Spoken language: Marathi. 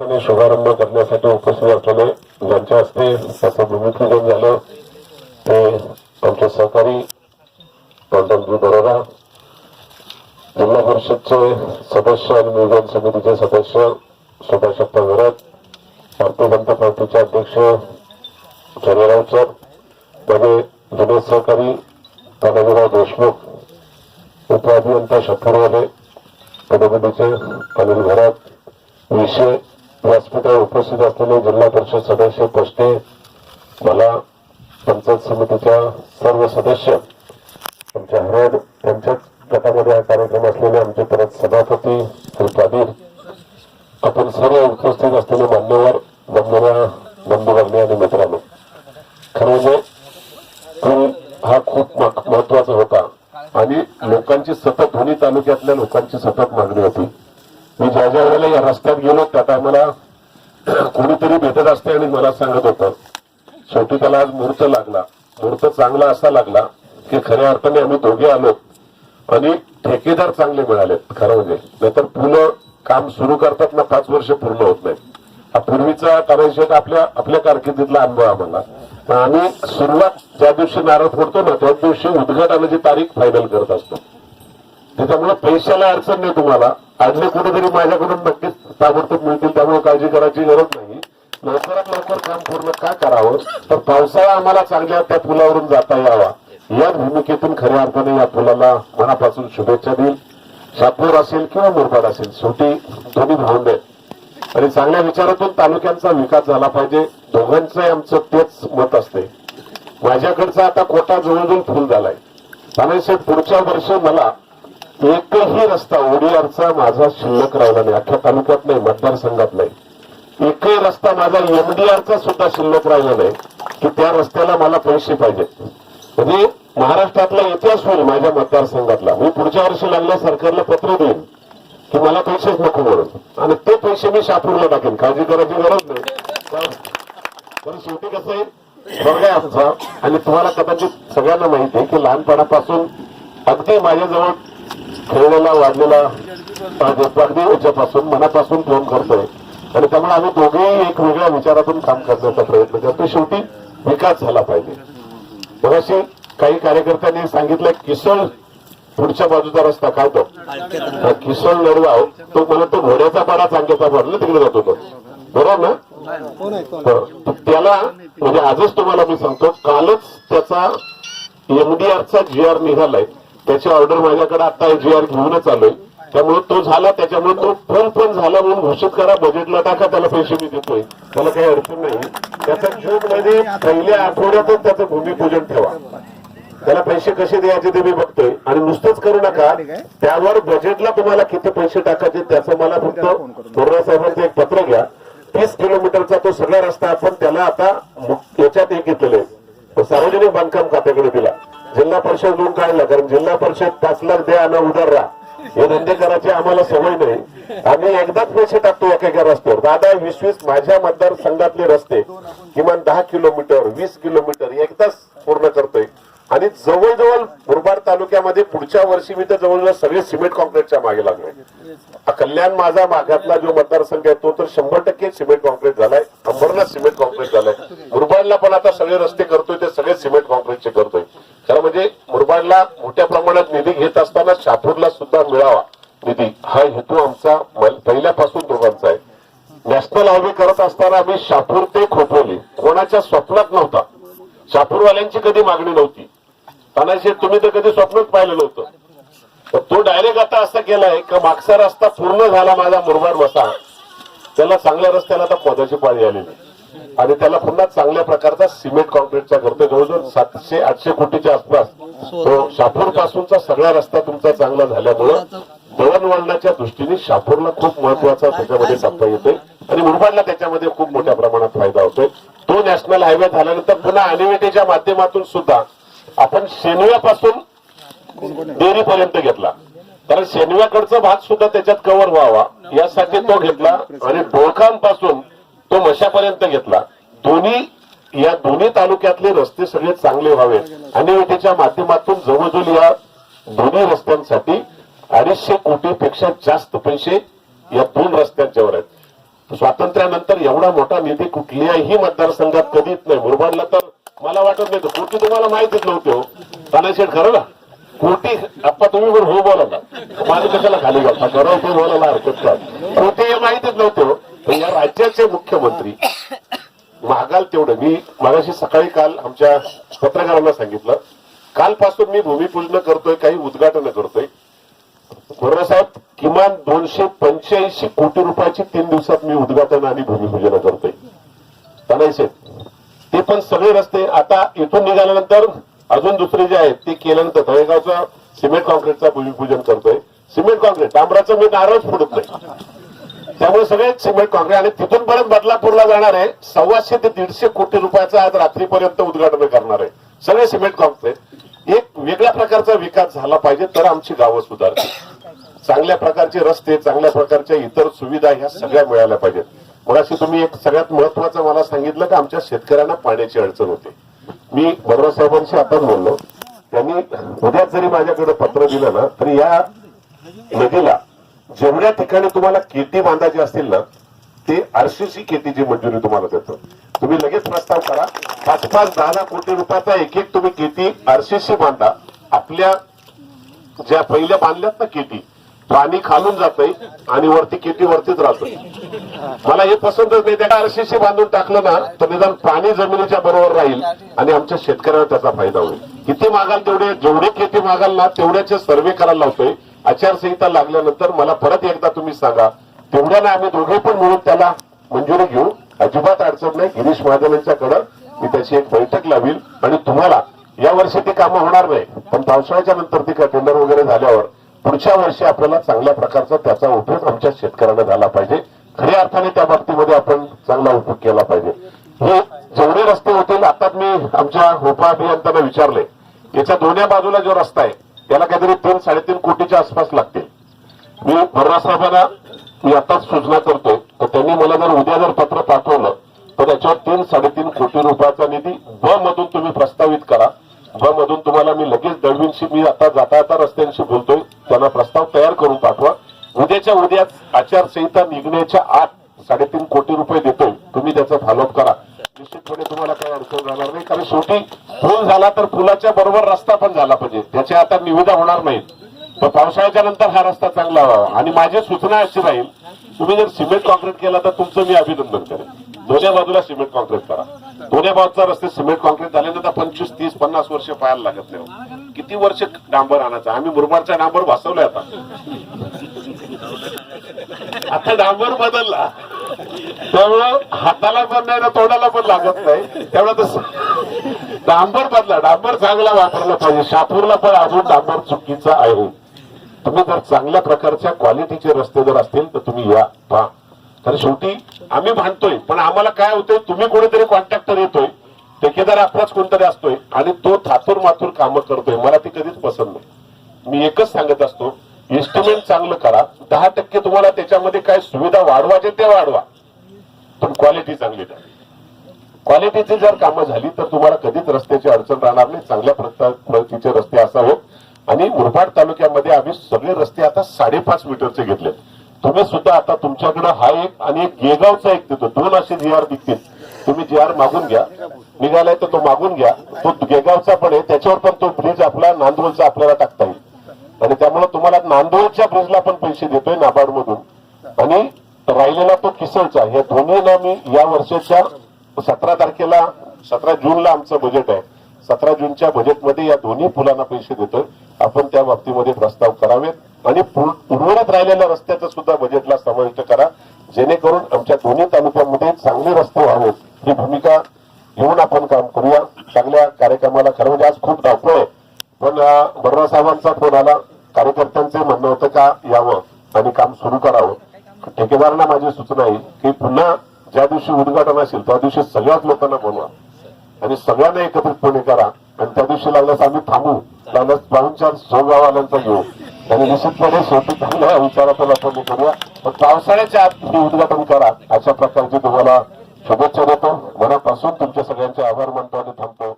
शुभारंभ करण्यासाठी उपस्थित असलेले ज्यांच्या हस्ते त्याचं भूमिपूजन झालं ते आमचे सहकारी जी बरोरा जिल्हा परिषदचे सदस्य आणि नियोजन समितीचे सदस्य सुभाषप्पा घरत भारतीय जनता पार्टीचे अध्यक्ष चंद्रराव सर माझे जुने सहकारी तानाजीराव देशमुख उपअभियंता शत्रुवाले पदपदीचे अनिल घरात विषय व्यासपीठावर उपस्थित असलेले जिल्हा परिषद सदस्य पष्टे मला पंचायत समितीच्या सर्व सदस्य आमच्या हरड त्यांच्याच गटामध्ये हा कार्यक्रम असलेले आमचे परत सभापती श्री आपण सर्व उपस्थित असलेले मान्यवर बंधुरा बंधुवर्णी आणि मित्रांनो. खरं म्हणजे पूल हा खूप महत्त्वाचा होता आणि लोकांची सतत दोन्ही तालुक्यातल्या लोकांची सतत मागणी होती. मी ज्या ज्या वेळेला या रस्त्यात गेलो त्या टायमाला कोणीतरी भेटत असते आणि मला सांगत होतं. शेवटी त्याला आज मुहूर्त लागला. मुहूर्त चांगला असा लागला की खऱ्या अर्थाने आम्ही दोघे आलो. आणि ठेकेदार चांगले मिळाले खरं म्हणजे. नाहीतर पुलं काम सुरू करतात ना पाच वर्ष पूर्ण होत नाही. हा पूर्वीचा करायचे आपल्या आपल्या कारकिर्दीतला अनुभव आम्हाला. आम्ही सुरुवात ज्या दिवशी नारळ फोडतो ना त्याच दिवशी उद्घाटनाची तारीख फायनल करत असतो. त्याच्यामुळे पैशाला अडचण नाही तुम्हाला. अडले कुठेतरी माझ्याकडून नक्कीच ताबडतोब मिळतील त्यामुळे काळजी करायची गरज नाही. लवकरात लवकर काम पूर्ण का करावं? तर पावसाळा आम्हाला चांगल्या त्या पुलावरून जाता यावा. या भूमिकेतून खऱ्या अर्थाने या पुलाला मनापासून शुभेच्छा देईल. शापूर असेल किंवा मुरबाड असेल शेवटी दोन्ही भावंड. आहेत आणि चांगल्या विचारातून तालुक्यांचा विकास झाला पाहिजे. दोघांचं आमचं तेच मत असते. माझ्याकडचा आता कोटा जवळजवळ फुल झालाय. त्यामुळे पुढच्या वर्ष मला एकही रस्ता ओडीआरचा माझा शिल्लक राहिला नाही. अख्ख्या तालुक्यात नाही मतदारसंघात नाही. एकही रस्ता माझा एमडीआरचा सुद्धा शिल्लक राहिला नाही की त्या रस्त्याला मला पैसे पाहिजेत. म्हणजे महाराष्ट्रातला इतिहास होईल माझ्या मतदारसंघातला. मी पुढच्या वर्षी लागल्या सरकारला पत्र देईन की मला पैसेच नको म्हणून. आणि ते पैसे मी शापूरला टाकेन. काळजी करायची गरज नाही. पण- शेवटी कसं आहे? स्वर्ग आमचा आणि तुम्हाला कदाचित सगळ्यांना माहिती आहे की लहानपणापासून अगदी माझ्याजवळ खेळलेला वाढलेला अगदी याच्यापासून मनापासून प्रेम करतोय. आणि त्यामुळे आम्ही दोघेही एक वेगळ्या विचारातून काम करण्याचा प्रयत्न करतो शेवटी विकास झाला पाहिजे. मगाशी काही कार्यकर्त्यांनी सांगितलं किसळ पुढच्या बाजूचा रस्ता काय तो किसळ नरगाव तो मला तो घोड्याचा पाडा चांगल्याचा पाडला तिकडे जातो तो. बरोबर ना? तर त्याला म्हणजे आजच तुम्हाला मी सांगतो कालच त्याचा एमडीआरचा जी आर निघालाय. त्याची ऑर्डर माझ्याकडे आता जी आर घेऊनच आलोय. त्यामुळे तो झाला त्याच्यामुळे तो फुल पण झाला म्हणून घोषित करा बजेटला टाका त्याला पैसे मी देतोय. त्याला काही अडचण नाही. त्याचा जून मध्ये पहिल्या आठवड्यातच त्याचं भूमिपूजन ठेवा. त्याला पैसे कसे द्यायचे ते मी बघतोय. आणि नुसतंच करू नका त्यावर बजेटला तुम्हाला किती पैसे टाकायचे त्याचं मला फक्त बोर्रा साहेबांचं एक पत्र घ्या. तीस किलोमीटरचा तो सगळा रस्ता आपण त्याला आता याच्यात एक घेतलेलं आहे. सार्वजनिक बांधकाम खात्याकडे दिला. जिल्हा परिषद म्हणून काढला. कारण जिल्हा परिषद पाच लाख द्या आणि उधार हे धंदे करायची आम्हाला सवय नाही. आम्ही एकदाच पैसे टाकतो एका एका रस्त्यावर. दादा वीस वीस माझ्या मतदारसंघातले रस्ते किमान दहा किलोमीटर वीस किलोमीटर एकदाच पूर्ण करतोय. आणि जवळजवळ मुरबाड तालुक्यामध्ये पुढच्या वर्षी मी तर जवळजवळ सगळे सिमेंट कॉन्क्रीटच्या मागे लागलोय. कल्याण माझा मागातला जो मतदारसंघ आहे तो तर शंभर टक्के सिमेंट कॉन्क्रीट झालाय. अंबरला सिमेंट कॉन्क्रीट झालाय. मुरबाडला पण आता सगळे रस्ते करतोय ते सगळे सिमेंट कॉन्क्रीटचे करतोय. खरं म्हणजे मुरबाडला मोठ्या प्रमाणात निधी घेत असताना शापूरला सुद्धा मिळावा निधी. हा हेतू आमचा पहिल्यापासून दोघांचा आहे. नॅशनल हायवे करत असताना आम्ही शापूर ते खोपोली कोणाच्या स्वप्नात नव्हता. शापूरवाल्यांची कधी मागणी नव्हती. तानाशे तुम्ही तर कधी स्वप्नच पाहिलं नव्हतं. तर तो डायरेक्ट आता असं केलाय का मागचा रस्ता पूर्ण झाला माझा मुरबाड वसा त्याला चांगल्या रस्त्याला आता पदाची पाळी आलेली. आणि त्याला पुन्हा चांगल्या प्रकारचा सिमेंट कॉन्क्रीटचा करतोय. जवळजवळ सातशे आठशे कोटीच्या आसपास. तो शापूर पासूनचा सगळा रस्ता तुमचा चांगला झाल्यामुळं दळणवळणाच्या दृष्टीने शापूरला खूप महत्त्वाचा त्याच्यामध्ये टप्पा येतोय. आणि मुरबाडला त्याच्यामध्ये खूप मोठ्या प्रमाणात फायदा होतोय. तो नॅशनल हायवे झाल्यानंतर पुन्हा अनिवेटेच्या माध्यमातून सुद्धा आपण शेनव्यापासून डेअरीपर्यंत घेतला. कारण शेनव्याकडचा भाग सुद्धा त्याच्यात कव्हर व्हावा यासाठी तो घेतला. आणि डोळखांपासून तो मशापर्यंत घेतला. दोन्ही या दोन्ही तालुक्यातले रस्ते सगळे चांगले व्हावे अनिवेटीच्या माध्यमातून जवळजवळ या दोन्ही रस्त्यांसाठी अडीचशे कोटीपेक्षा जास्त पैसे या दोन रस्त्यांच्यावर आहेत. स्वातंत्र्यानंतर एवढा मोठा निधी कुठल्याही मतदारसंघात कधीच नाही. मुरबाडला तर मला वाटत नाही. कोटी तुम्हाला माहितीच नव्हते हो. तानाशेठ खरं ना कोटी आप्पा तुम्ही पण हो बोला ना. माझं कशाला खाली घालता खरं ते बोलायला हरकत नाही. कोटी हे माहितीच नव्हते. राज्याचे मुख्यमंत्री महागाल तेवढं. मी मगाशी सकाळी काल आमच्या पत्रकारांना सांगितलं कालपासून मी भूमिपूजन करतोय काही उद्घाटन करतोय. साहेब किमान दोनशे पंच्याऐंशी कोटी रुपयाची तीन दिवसात मी उद्घाटन आणि भूमिपूजन करतोय. म्हणायचे ते पण सगळे रस्ते आता इथून निघाल्यानंतर अजून दुसरे जे आहेत ते केल्यानंतर तळेगावचं सिमेंट कॉन्क्रीटचं भूमिपूजन करतोय. सिमेंट कॉन्क्रीट डांबराचं मी नारळच फोडत नाही. त्यामुळे सगळेच सिमेंट काँग्रेस आणि तिथून परत बदलापूरला जाणार आहे. सव्वाशे ते दीडशे कोटी रुपयाचं आज रात्रीपर्यंत उद्घाटन करणार आहे. सगळे सिमेंट काँग्रेस एक वेगळ्या प्रकारचा विकास झाला पाहिजे तर आमची गावं सुधारतील. चांगल्या प्रकारचे रस्ते चांगल्या प्रकारच्या इतर सुविधा ह्या सगळ्या मिळाल्या पाहिजेत. मग अशी तुम्ही एक सगळ्यात महत्वाचं मला सांगितलं की आमच्या शेतकऱ्यांना पाण्याची अडचण होते. मी बरोबर साहेबांशी आपण बोललो. त्यांनी उद्याच जरी माझ्याकडे पत्र दिलं ना तरी या नदीला जेवढ्या ठिकाणी तुम्हाला केटी बांधायची असतील ना ते आरसीसी केटीची मंजुरी तुम्हाला देतो. तुम्ही लगेच प्रस्ताव करा. पाच पाच दहा दहा कोटी रुपयाचा एक एक तुम्ही केटी आरसीसी बांधा. आपल्या ज्या पहिल्या बांधल्यात ना केटी पाणी खालून जातंय आणि वरती केटी वरतीच राहतोय. मला हे पसंतच नाही त्या आरसीसी बांधून टाकलं ना तर निदान पाणी जमिनीच्या बरोबर राहील आणि आमच्या शेतकऱ्यांना त्याचा फायदा होईल. किती मागाल तेवढे जेवढे केटी मागाल ना तेवढ्याचे सर्वे करायला लावतोय. आचारसंहिता लागल्यानंतर मला परत एकदा तुम्ही सांगा. तेवढ्याला आम्ही दोघे पण मिळून त्याला मंजुरी घेऊ. अजिबात अडचण नाही. गिरीश महाजन यांच्याकडं मी त्याची एक बैठक लावील. आणि तुम्हाला या वर्षी ती कामं होणार नाही. पण पावसाळ्याच्या नंतर ती टेंडर वगैरे झाल्यावर पुढच्या वर्षी आपल्याला चांगल्या प्रकारचा त्याचा उपयोग आमच्या शेतकऱ्यांना झाला पाहिजे. खऱ्या अर्थाने त्या बाबतीमध्ये आपण चांगला उपयोग केला पाहिजे. हे जेवढे रस्ते होतील आता मी आमच्या उपअभियंत्यांना विचारले. याच्या दोन्ही बाजूला जो रस्ता आहे त्याला काहीतरी तीन साडेतीन कोटीच्या आसपास लागतील. मी बर्रा साहेबांना मी आताच सूचना करतोय तर त्यांनी मला जर उद्या जर पत्र पाठवलं तर त्याच्यावर तीन साडेतीन कोटी रुपयाचा निधी ब मधून तुम्ही प्रस्तावित करा. ब मधून तुम्हाला मी लगेच दळवींशी मी आता जाता जाता रस्त्यांशी बोलतोय त्यांना प्रस्ताव तयार करून पाठवा. उद्याच्या उद्याच आचारसंहिता निघण्याच्या आत साडेतीन कोटी रुपये देतोय तुम्ही त्याचा फॉलोअप करा. निश्चितपणे तुम्हाला काही अडचण जाणार नाही. कारण शेवटी पूल झाला तर पुलाच्या बरोबर रस्ता पण झाला पाहिजे. त्याच्या आता निविदा होणार नाहीत. पण पावसाळ्याच्या नंतर हा रस्ता चांगला व्हावा. आणि माझी सूचना अशी राहील तुम्ही जर सिमेंट कॉन्क्रीट केला तर तुमचं मी अभिनंदन करेन. दोन्ही बाजूला सिमेंट कॉन्क्रीट करा. दोन्ही बाजूचा रस्ते सिमेंट कॉन्क्रीट झाल्यानंतर पंचवीस तीस पन्नास वर्ष पाहायला लागत नाही. किती वर्ष डांबर आणायचा? आम्ही मुरबाडचा डांबर वाचवलाय आता. आता डांबर बदलला. त्यामुळं हाताला पण नाही ना तोंडाला पण लागत नाही. त्यामुळे तसं डांबर बदला. डांबर चांगला वापरला पाहिजे. शापूरला पण अजून डांबर चुकीचा आहे. तुम्ही जर चांगल्या प्रकारच्या क्वालिटीचे रस्ते जर असतील तर तुम्ही या. पहा. तर शेवटी आम्ही भांडतोय. पण आम्हाला काय होतंय? तुम्ही कोणीतरी कॉन्ट्रॅक्टर येतोय. ठेकेदार आपलाच कोणतरी असतोय. आणि तो थातूर माथूर कामं करतोय. मला ती कधीच पसंत नाही. मी एकच सांगत असतो इन्स्ट्रुमेंट चांगलं करा. दहा टक्के तुम्हाला त्याच्यामध्ये काय सुविधा वाढवायचे ते वाढवा. पण क्वालिटी चांगली द्यावी क्वालिटीची जर कामं झाली तर तुम्हाला कधीच रस्त्याची अडचण राहणार नाही. चांगल्या प्रकार- प्रतीचे रस्ते असावेत. आणि मुरबाड तालुक्यामध्ये आम्ही सगळे रस्ते आता साडेपाच मीटरचे घेतले तुम्ही सुद्धा आता तुमच्याकडे हा एक आणि एक गेगावचा एक देतो दोन असे जी आर दिसतील तुम्ही जी आर मागून घ्या. निघालाय तर तो मागून घ्या. तो गेगावचा पण आहे. त्याच्यावर पण तो ब्रिज आपला नांदोळचा आपल्याला टाकता येईल. आणि त्यामुळे तुम्हाला नांदोळच्या ब्रिजला पण पैसे देतोय नाबार्ड मधून आणि राहिलेला तो किसलचा या दोन्हीला मी या वर्षाच्या सतरा तारखेला सतरा जूनला आमचं बजेट आहे. सतरा जूनच्या बजेटमध्ये या दोन्ही पुलांना पैसे देतोय. आपण त्या बाबतीमध्ये प्रस्ताव करावेत आणि उर्वरित राहिलेल्या रस्त्याचं सुद्धा बजेटला समाविष्ट करा. जेणेकरून आमच्या दोन्ही तालुक्यांमध्ये चांगले रस्ते व्हावेत. ही भूमिका घेऊन आपण काम करूया. चांगल्या कार्यक्रमाला खरं म्हणजे आज खूप धावपळ आहे. पण बर्रा साहेबांचा फोन आला. कार्यकर्त्यांचे म्हणणं होतं का यावं आणि काम सुरू करावं. ठेकेदारांना माझी सूचना आहे की पुन्हा ज्या दिवशी उद्घाटन असेल त्या दिवशी सगळ्याच लोकांना बोलवा. आणि सगळ्यांना एकत्रितपणे करा. आणि त्या दिवशी लागल्यास आम्ही थांबू. लागल्यास पाहुणचार सोगावाल्यांचा घेऊ आणि निश्चितपणे शेवटी चांगल्या विचारातून आपण करूया. पण पावसाळ्याच्या आत उद्घाटन करा. अशा प्रकारची तुम्हाला शुभेच्छा देतो. मनापासून तुमच्या सगळ्यांचे आभार मानतो आणि थांबतो.